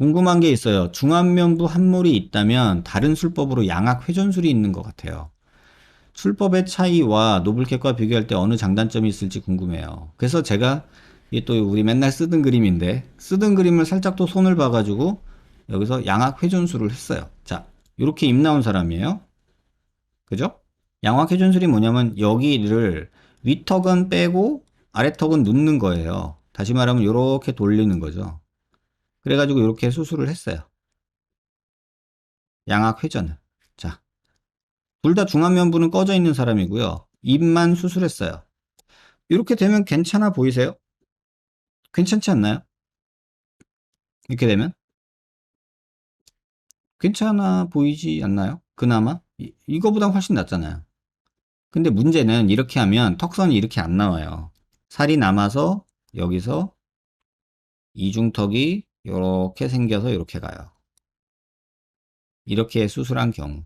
궁금한 게 있어요. 중안면부 함몰이 있다면 다른 술법으로 양악 회전술이 있는 것 같아요. 술법의 차이와 노블캣과 비교할 때 어느 장단점이 있을지 궁금해요. 그래서 제가 이게 또 우리 맨날 쓰던 그림인데 쓰던 그림을 살짝 또 손을 봐가지고 여기서 양악 회전술을 했어요. 자, 이렇게 입 나온 사람이에요. 그죠? 양악 회전술이 뭐냐면 여기를 위턱은 빼고 아래턱은 눕는 거예요. 다시 말하면 이렇게 돌리는 거죠. 그래가지고 이렇게 수술을 했어요. 양악 회전을. 자, 둘 다 중안면부는 꺼져 있는 사람이고요. 입만 수술했어요. 이렇게 되면 괜찮아 보이세요? 괜찮지 않나요? 이렇게 되면? 괜찮아 보이지 않나요? 그나마? 이, 이거보다 훨씬 낫잖아요. 근데 문제는 이렇게 하면 턱선이 이렇게 안 나와요. 살이 남아서 여기서 이중턱이 이렇게 생겨서 이렇게 가요. 이렇게 수술한 경우.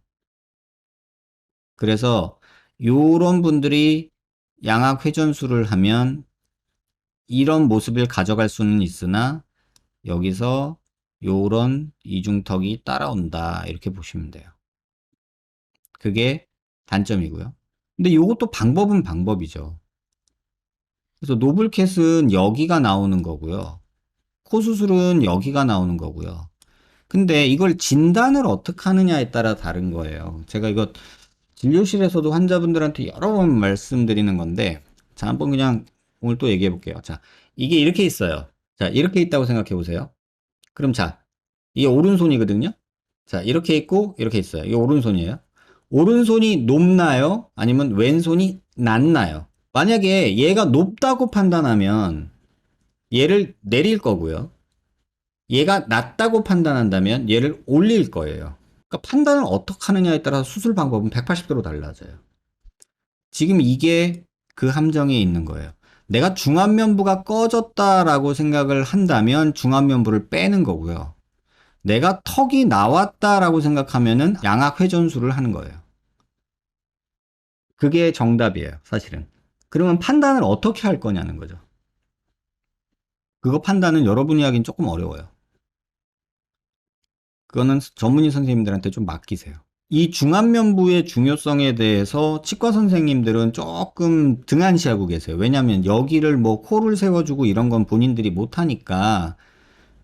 그래서 요런 분들이 양악 회전술을 하면 이런 모습을 가져갈 수는 있으나 여기서 요런 이중턱이 따라온다 이렇게 보시면 돼요. 그게 단점이고요. 근데 요것도 방법은 방법이죠. 그래서 노블캣은 여기가 나오는 거고요. 코 수술은 여기가 나오는 거고요. 근데 이걸 진단을 어떻게 하느냐에 따라 다른 거예요. 제가 이거 진료실에서도 환자분들한테 여러 번 말씀드리는 건데, 자, 한번 그냥 오늘 또 얘기해 볼게요. 자, 이게 이렇게 있어요. 자, 이렇게 있다고 생각해 보세요. 그럼 자, 이게 오른손이거든요? 자, 이렇게 있고, 이렇게 있어요. 이게 오른손이에요. 오른손이 높나요? 아니면 왼손이 낮나요? 만약에 얘가 높다고 판단하면 얘를 내릴 거고요. 얘가 낮다고 판단한다면 얘를 올릴 거예요. 그러니까 판단을 어떻게 하느냐에 따라 수술 방법은 180도로 달라져요. 지금 이게 그 함정에 있는 거예요. 내가 중안면부가 꺼졌다라고 생각을 한다면 중안면부를 빼는 거고요. 내가 턱이 나왔다라고 생각하면은 양악 회전술을 하는 거예요. 그게 정답이에요, 사실은. 그러면 판단을 어떻게 할 거냐는 거죠. 그거 판단은 여러분이 하긴 조금 어려워요. 그거는 전문의 선생님들한테 좀 맡기세요. 이 중안면부의 중요성에 대해서 치과 선생님들은 조금 등한시하고 계세요. 왜냐하면 여기를 뭐 코를 세워주고 이런 건 본인들이 못하니까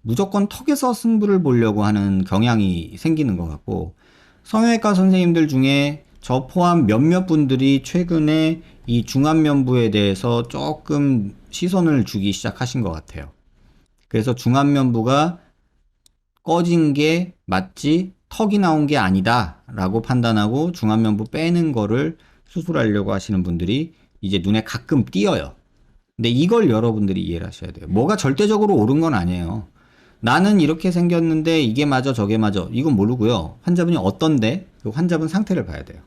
무조건 턱에서 승부를 보려고 하는 경향이 생기는 것 같고 성형외과 선생님들 중에 저 포함 몇몇 분들이 최근에 이 중안면부에 대해서 조금 시선을 주기 시작하신 것 같아요. 그래서 중안면부가 꺼진 게 맞지 턱이 나온 게 아니다 라고 판단하고 중안면부 빼는 거를 수술하려고 하시는 분들이 이제 눈에 가끔 띄어요. 근데 이걸 여러분들이 이해를 하셔야 돼요. 뭐가 절대적으로 옳은 건 아니에요. 나는 이렇게 생겼는데 이게 맞아 저게 맞아 이건 모르고요. 환자분이 어떤데 그 환자분 상태를 봐야 돼요.